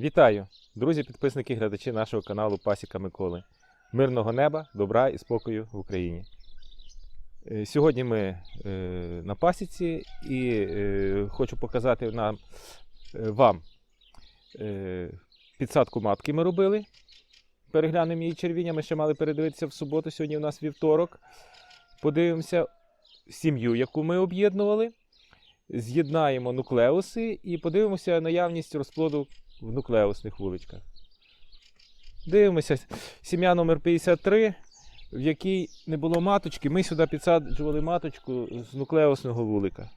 Вітаю, друзі, підписники, глядачі нашого каналу Пасіка Миколи. Мирного неба, добра і спокою в Україні. Е, Сьогодні ми е, на пасіці і е, хочу показати нам, вам підсадку матки ми робили. Переглянемо її червіння. Ми ще мали передивитися в суботу. Сьогодні у нас вівторок. Подивимося сім'ю, яку ми об'єднували. З'єднаємо нуклеуси і подивимося наявність розплоду в нуклеусних вуличках. Дивимося, сім'я номер 53, в якій не було маточки. Ми сюди підсаджували маточку з нуклеусного вулика.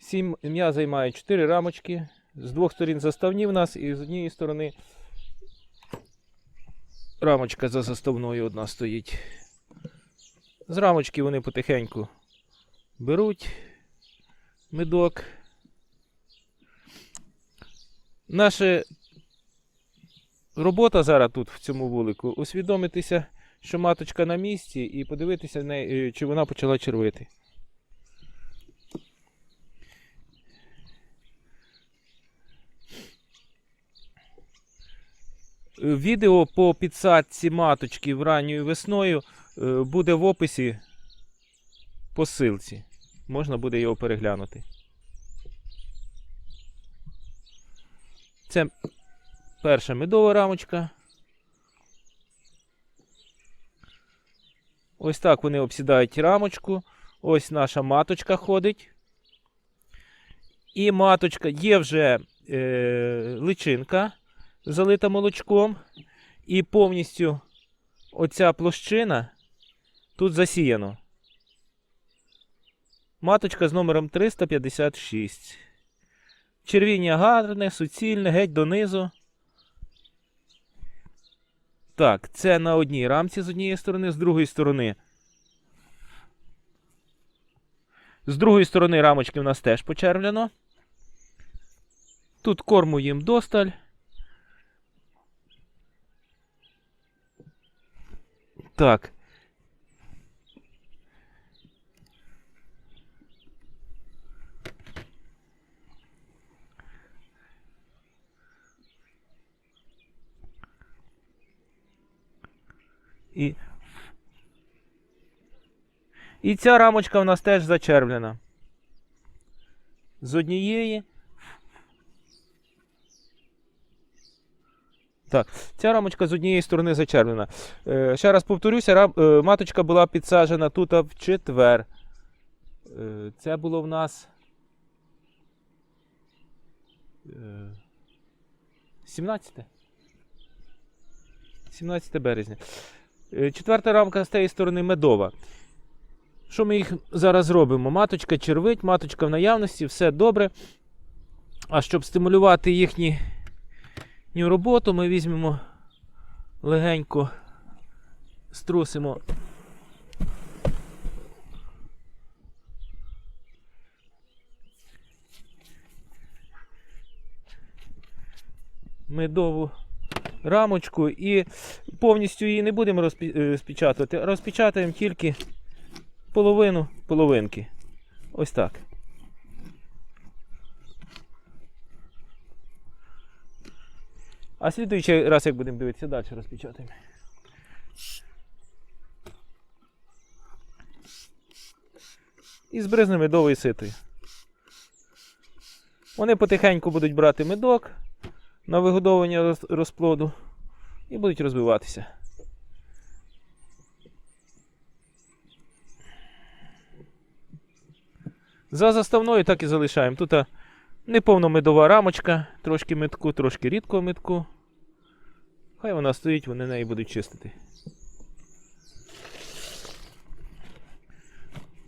Сім'я займає 4 рамочки. З двох сторін заставні в нас, і з однієї сторони рамочка за заставною одна стоїть. З рамочки вони потихеньку беруть медок. Наша робота зараз тут, в цьому вулику, усвідомитися, що маточка на місці, і подивитися, е, чи вона почала червити. Е, Відео по підсадці маточки ранньою весною буде в описі по ссылці. Можна буде його переглянути. Це перша медова рамочка. Ось так вони обсідають рамочку. Ось наша маточка ходить. І маточка є вже е, личинка залита молочком. І повністю оця площина тут засіяно. Маточка з номером 356. Червіння гарне, суцільне, геть донизу. Так, це на одній рамці з однієї сторони, з другої сторони. З другої сторони рамочки в нас теж почервлено. Тут корму їм досталь. Так. І... І ця рамочка в нас теж зачервлена. З однієї. Так, ця рамочка з однієї сторони зачервлена. Е, ще раз повторюся, рам, е, маточка була підсаджена тут в четвер. Е, це було в нас. Е, 17? 17 березня. Е, Четверта рамка з тієї сторони медова. Що ми їх зараз зробимо? Маточка червить, маточка в наявності, все добре. А щоб стимулювати їхню роботу, ми візьмемо легенько струсимо. Медову рамочку і повністю її не будемо е, розпечатувати, розпечатаємо тільки половину половинки. Ось так. А слідуючий раз, як будемо дивитися, далі розпечатаємо. І збризнемо медовою ситою. Вони потихеньку будуть брати медок на вигодовування розплоду і будуть розвиватися. За заставною так і залишаємо. Тут а, неповно медова рамочка, трошки метку, трошки рідкого метку. Хай вона стоїть, вони неї будуть чистити.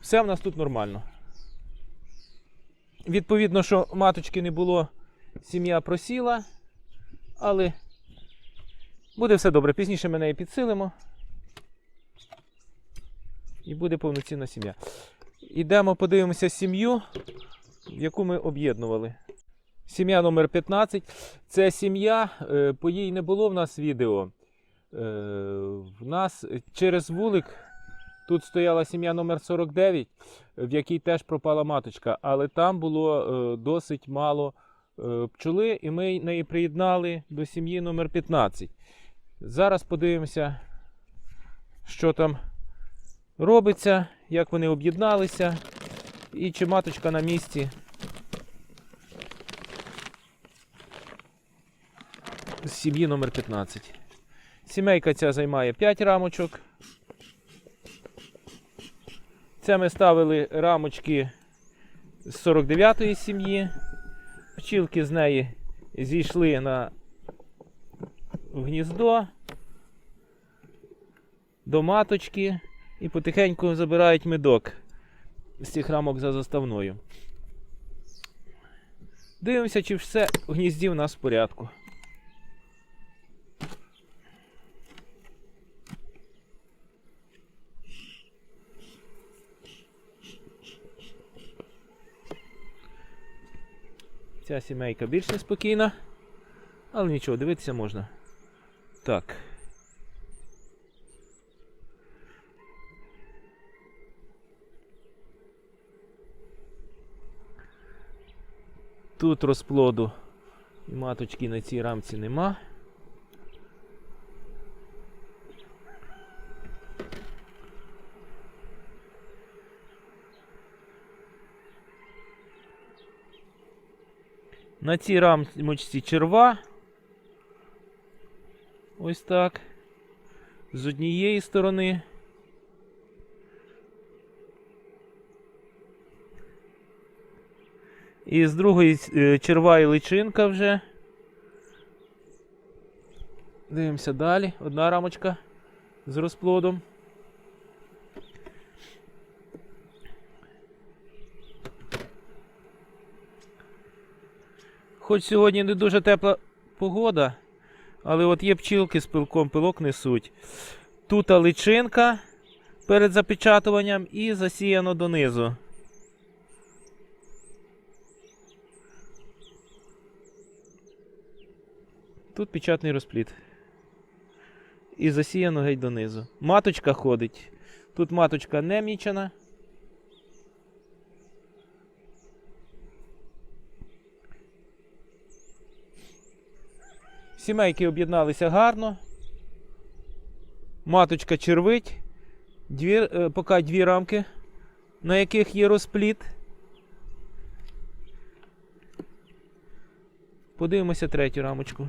Все в нас тут нормально. Відповідно, що маточки не було, сім'я просіла, але буде все добре. Пізніше ми неї підсилимо. І буде повноцінна сім'я. Ідемо подивимося сім'ю, яку ми об'єднували. Сім'я номер 15. Це сім'я, е, по їй не було в нас відео. Е, В нас через вулик Тут стояла сім'я номер 49, в якій теж пропала маточка, але там було е, досить мало пчоли, і ми неї приєднали до сім'ї номер 15. Зараз подивимося, що там робиться, як вони об'єдналися, і чи маточка на місці. З сім'ї номер 15. Сімейка ця займає 5 рамочок. Це ми ставили рамочки з 49-ї сім'ї. Пчілки з неї зійшли на гніздо до маточки і потихеньку забирають медок з цих рамок за заставною. Дивимося, чи все в гнізді в нас в порядку. Ця сімейка більш неспокійна, але нічого, дивитися можна. Так. Тут розплоду і маточки на цій рамці нема. На цій рамочці черва. Ось так. З однієї сторони. І з другої е, черва і личинка вже. Дивимося далі. Одна рамочка з розплодом. Хоч сьогодні не дуже тепла погода, але от є пчілки з пилком, пилок несуть. Тут личинка перед запечатуванням і засіяно донизу. Тут печатний розпліт. І засіяно геть донизу. Маточка ходить. Тут маточка не мічена. Сімейки об'єдналися гарно. Маточка червить. Дві, е, поки дві рамки, на яких є розпліт. Подивимося третю рамочку.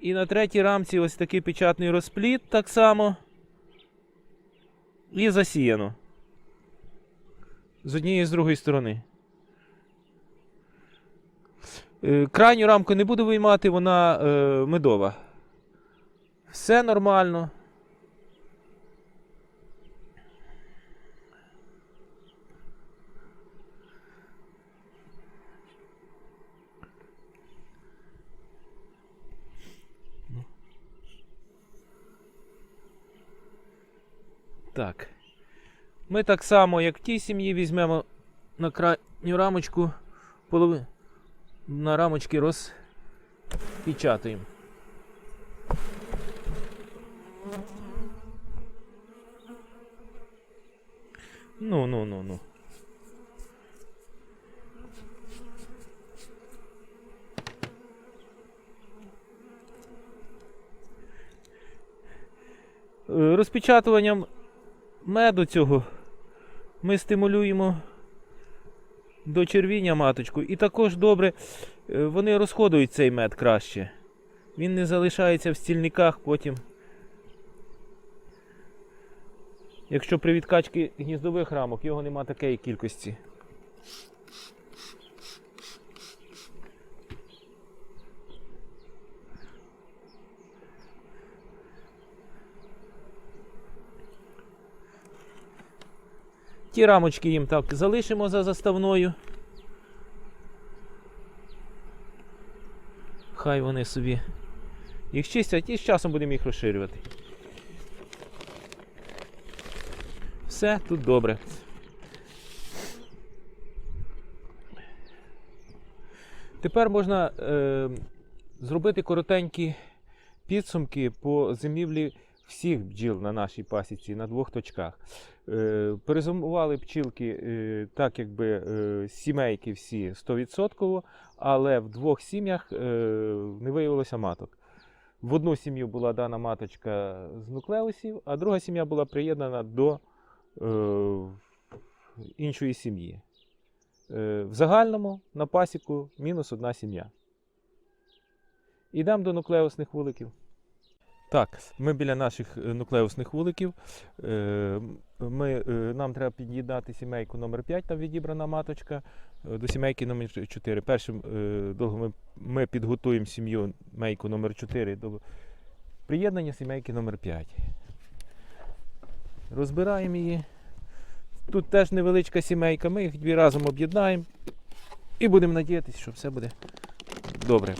І на третій рамці ось такий печатний розпліт так само. І засіяно. З однієї і з другої сторони. Е, Крайню рамку не буду виймати, вона е, медова. Все нормально. Так. Ми так само, як в тій сім'ї, візьмемо на крайню рамочку полови... на рамочки розпечатаємо. Ну, ну, ну, ну. Е, Розпечатуванням меду цього ми стимулюємо до червіння маточку. І також добре е, вони розходують цей мед краще. Він не залишається в стільниках потім. Якщо при відкачці гніздових рамок його нема такої кількості. Ті рамочки їм так залишимо за заставною. Хай вони собі їх чистять і з часом будемо їх розширювати. Все тут добре. Тепер можна е, зробити коротенькі підсумки по зимівлі всіх бджіл на нашій пасіці на двох точках. Е, Перезимували пчілки е, так, якби е, сімейки всі 100%, але в двох сім'ях не виявилося маток. В одну сім'ю була дана маточка з нуклеусів, а друга сім'я була приєднана до іншої сім'ї. В загальному на пасіку мінус одна сім'я. Ідемо до нуклеусних вуликів. Так, ми біля наших е, нуклеусних вуликів. Е, Ми, е, нам треба під'єднати сімейку номер 5 там відібрана маточка, до сімейки номер 4. Першим довго ми підготуємо сім'ю мейку номер 4 до приєднання сімейки номер 5. Розбираємо її. Тут теж невеличка сімейка, ми їх дві разом об'єднаємо і будемо надіятися, що все буде добре.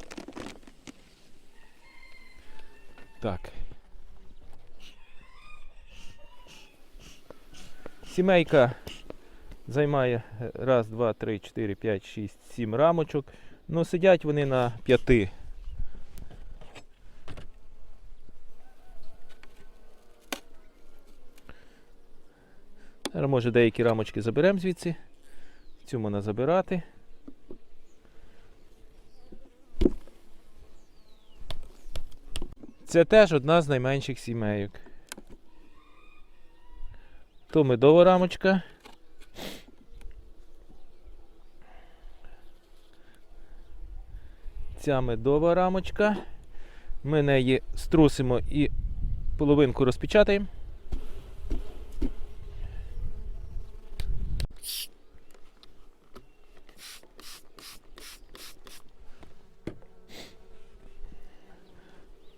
Так. Сімейка займає е, раз, два, три, чотири, п'ять, шість, сім рамочок. Ну, сидять вони на п'яти. Може, деякі рамочки заберемо звідси. Цю можна забирати. Це теж одна з найменших сімейок. То медова рамочка. Ця медова рамочка. Ми неї струсимо і половинку розпечатаємо.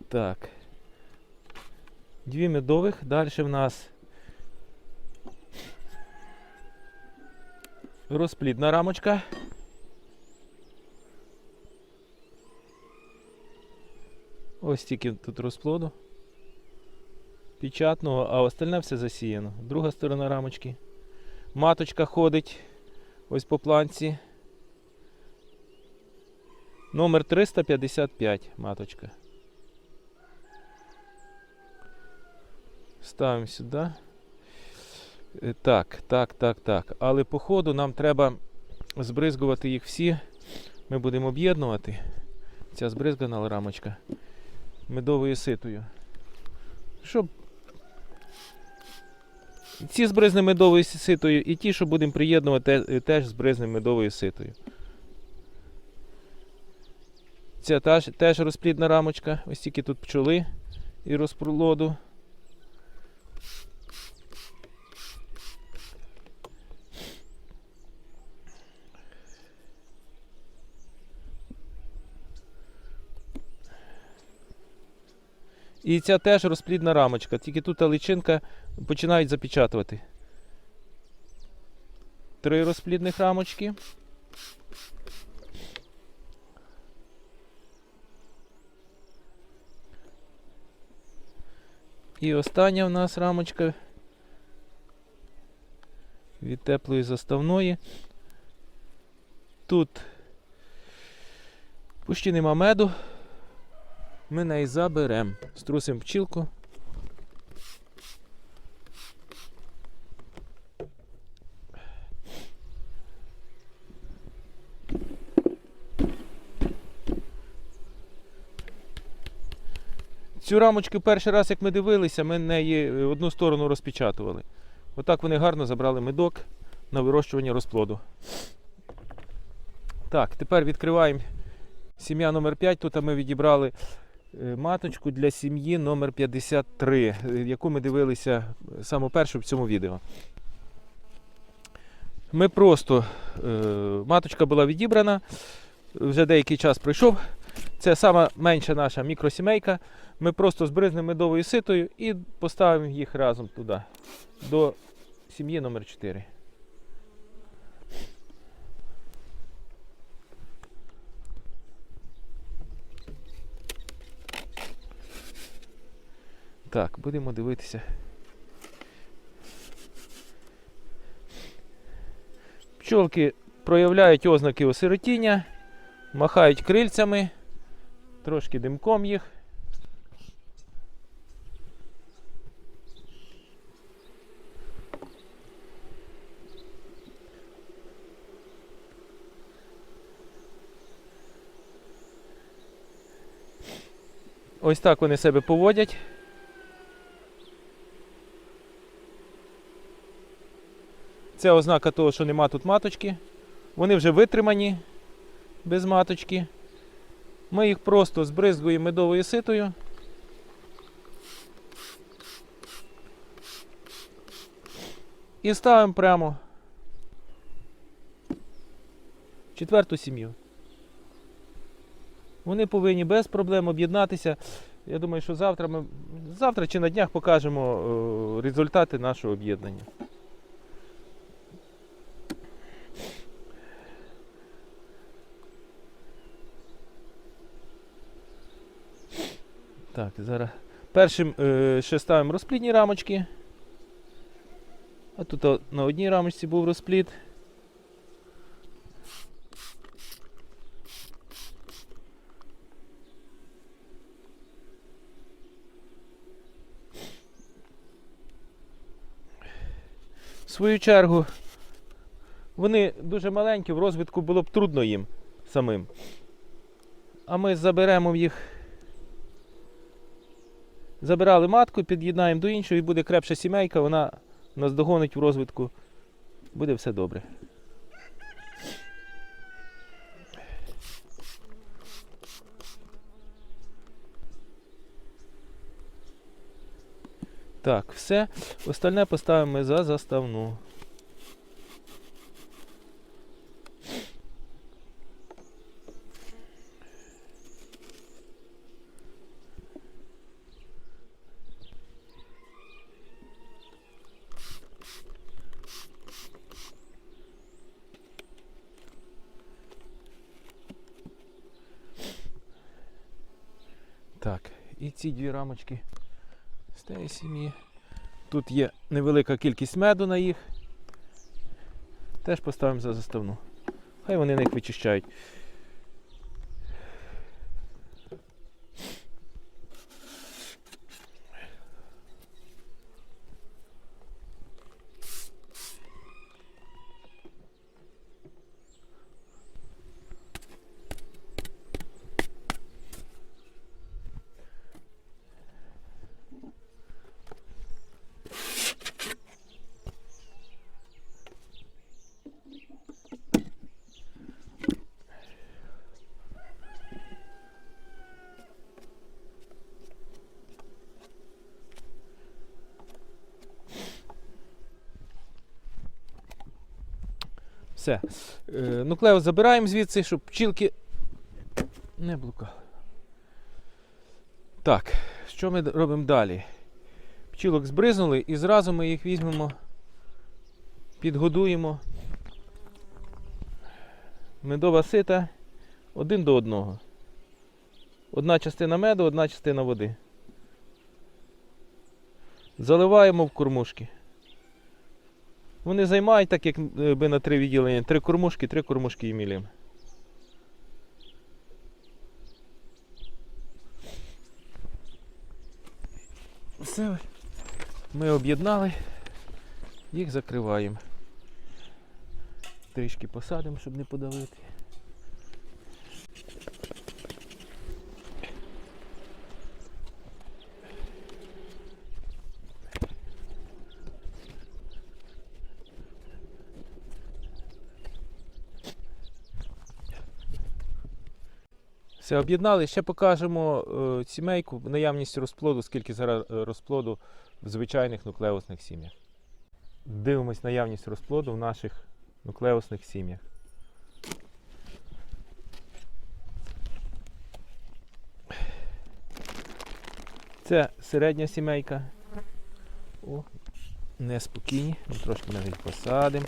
Так. Дві медових. Далі в нас розплідна рамочка. Ось тільки тут розплоду. Печатного, а остальне все засіяно. Друга сторона рамочки. Маточка ходить ось по планці. Номер 355 маточка. Ставимо сюди. Е, Так, так, так, так. Але по ходу нам треба збризгувати їх всі. Ми будемо об'єднувати. Ця збризгана рамочка медовою ситою. Щоб ці збризне медовою ситою і ті, що будемо приєднувати, те- теж збризне медовою ситою. Ця теж, теж розплідна рамочка. Ось тільки тут пчоли і розпролоду. І ця теж розплідна рамочка, тільки тут личинка починають запечатувати. Три розплідних рамочки. І остання в нас рамочка від теплої заставної. Тут почти нема меду. Ми неї заберемо. Струсимо пчілку. Цю рамочку перший раз, як ми дивилися, ми неї е, одну сторону розпечатували. Отак вони гарно забрали медок на вирощування розплоду. Так, тепер відкриваємо сім'я номер 5. Тут ми відібрали маточку для сім'ї номер 53, е, яку ми дивилися е, саме першу в цьому відео. Ми просто е, маточка була відібрана, вже деякий час пройшов. Це сама менша наша мікросімейка. Ми просто збризнемо медовою ситою і поставимо їх разом туди, до сім'ї номер 4. Так, будемо дивитися. Пчолки проявляють ознаки осиротіння, махають крильцями, трошки димком їх. Ось так вони себе поводять. Це ознака того, що нема тут маточки. Вони вже витримані без маточки. Ми їх просто збризгуємо медовою ситою. І ставимо прямо четверту сім'ю. Вони повинні без проблем об'єднатися. Я думаю, що завтра ми завтра чи на днях покажемо е, результати нашого об'єднання. Так, зараз першим е, ще ставимо розплідні рамочки. А тут на одній рамочці був розплід. В свою чергу, вони дуже маленькі, в розвитку було б трудно їм самим. А ми заберемо їх. Забирали матку, під'єднаємо до іншого і буде крепша сімейка, вона нас догонить в розвитку. Буде все добре. Так, все. Остальне поставимо за заставну. Так, і ці дві рамочки з тієї сім'ї. Тут є невелика кількість меду на їх. Теж поставимо за заставну. Хай вони на них вичищають. Все. Е, Нуклеус забираємо звідси, щоб пчілки не блукали. Так, що ми робимо далі? Пчілок збризнули і зразу ми їх візьмемо, підгодуємо. Медова сита один до одного. Одна частина меду, одна частина води. Заливаємо в кормушки. Вони займають так, як е, би на три відділення. Три кормушки, три кормушки і мілім. Все. Ми об'єднали, їх закриваємо. Трішки посадимо, щоб не подавити. Все, об'єднали. Ще покажемо е, сімейку, наявність розплоду, скільки зараз е, розплоду в звичайних нуклеусних сім'ях. Дивимось наявність розплоду в наших нуклеусних сім'ях. Це середня сімейка. О, неспокійні. Ми трошки навіть посадимо.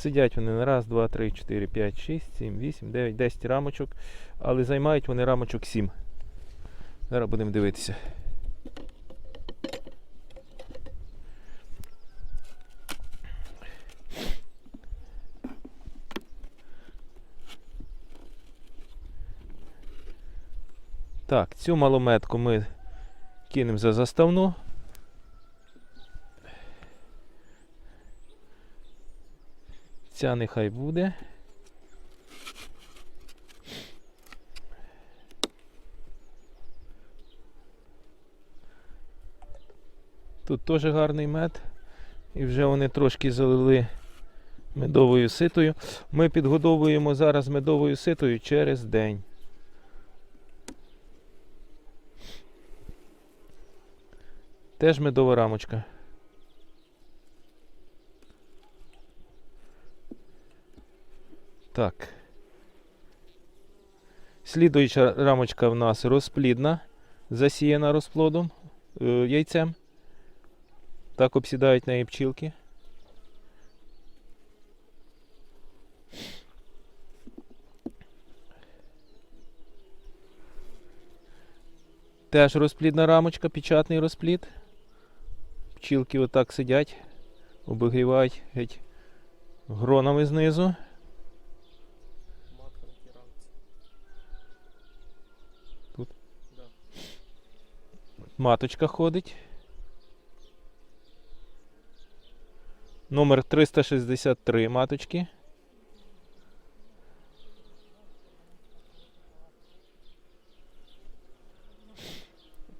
Сидять вони на раз, два, три, чотири, п'ять, шість, сім, вісім, дев'ять, десять рамочок, але займають вони рамочок сім. Зараз будемо дивитися. Так, цю малометку ми кинемо за заставну. Ця нехай буде. Тут теж гарний мед. І вже вони трошки залили медовою ситою. Ми підгодовуємо зараз медовою ситою через день. Теж медова рамочка. Так. Слідуюча рамочка в нас розплідна, засіяна розплодом, е, яйцем. Так обсідають неї пчілки. Теж розплідна рамочка, печатний розплід. Пчілки отак сидять, обігрівають геть гронами знизу. Матка на тій рамці. Тут? Да. Маточка ходить. Номер 363 маточки.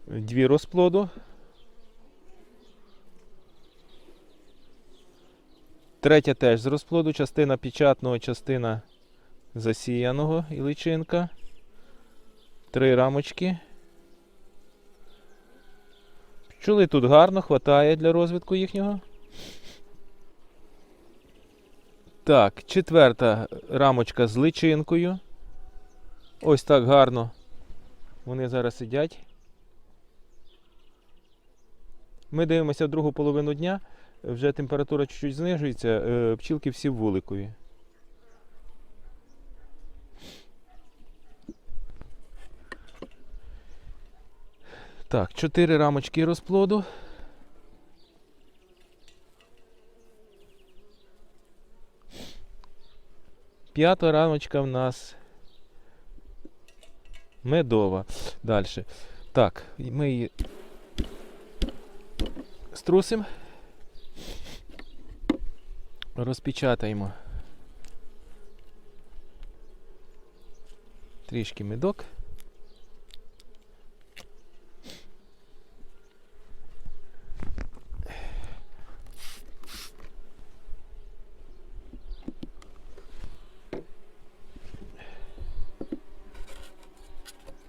Дві розплоду. Третя теж з розплоду, частина печатного, частина засіяного і личинка. Три рамочки. Пчоли тут гарно, хватає для розвитку їхнього. Так, четверта рамочка з личинкою. Ось так гарно. Вони зараз сидять. Ми дивимося в другу половину дня. Вже температура чуть-чуть знижується, е, пчілки всі вуликові. Так, чотири рамочки розплоду. П'ята рамочка в нас медова. Далі. Так, ми її струсимо. Розпечатаємо трішки медок.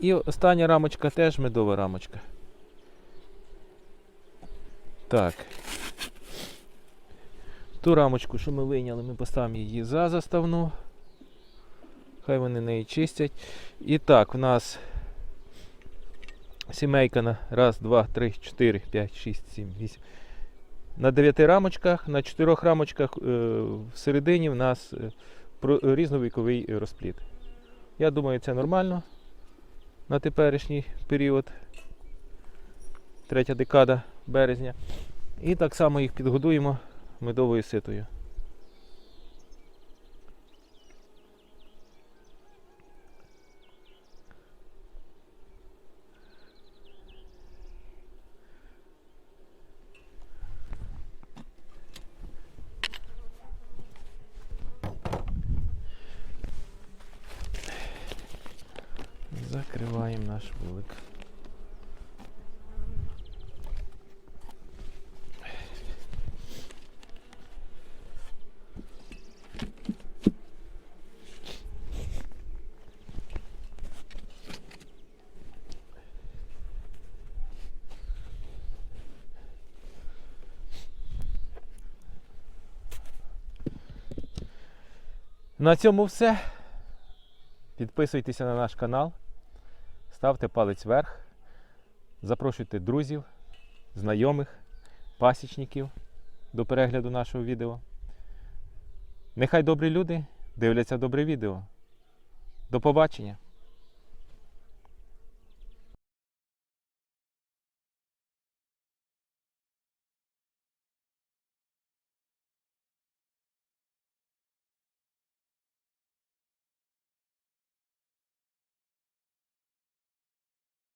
І остання рамочка теж медова рамочка. Так. Ту рамочку, що ми вийняли, ми поставимо її за заставну. Хай вони неї чистять. І так, в нас сімейка на раз, два, три, чотири, п'ять, шість, сім, вісім. На дев'яти рамочках, на чотирьох рамочках е, всередині в нас е, різновіковий розплід. Я думаю, це нормально на теперішній період. Третя декада березня. І так само їх підгодуємо медовою ситою. Закриваємо наш вулик. На цьому все. Підписуйтеся на наш канал, ставте палець вверх, запрошуйте друзів, знайомих, пасічників до перегляду нашого відео. Нехай добрі люди дивляться добре відео. До побачення!